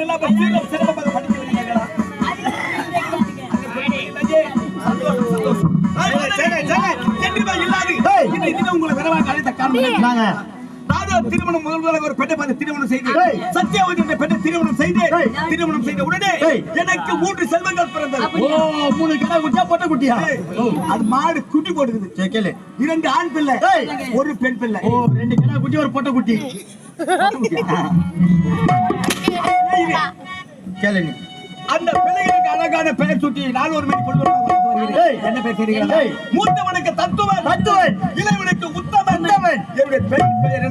இல்லாது. உங்களை வரவாக அழைத்த காரணம் நானும் திருமணம் முதல் முதலாக ஒரு பெண்ணை பார்த்து திருமணம் செய்து. சத்யாவதி என்ற பெண்ணை திருமணம் செய்து. திருமணம் செய்த உடனே. எனக்கு மூன்று செல்வங்கள் பிறந்தது. ஓ மூணு கடை குட்டியா பொட்டை குட்டியா? அது மாடு குட்டி போட்டுக்குது இரண்டு ஆண் பிள்ளை. ஒரு பெண் பிள்ளை. ஓ ரெண்டு கடை குட்டி ஒரு பொட்டை குட்டி. கேளு நீ. அந்த பிள்ளைகளுக்கு அழகான பெயர் சுட்டி நான் ஒரு மணி பொழுது. என்ன தெரிகிறதா ஏய். மூத்தவனுக்கு தத்துவன். தத்துவன். இளைவனுக்கு உத்தமன். என்னுடைய பெண் பெயர்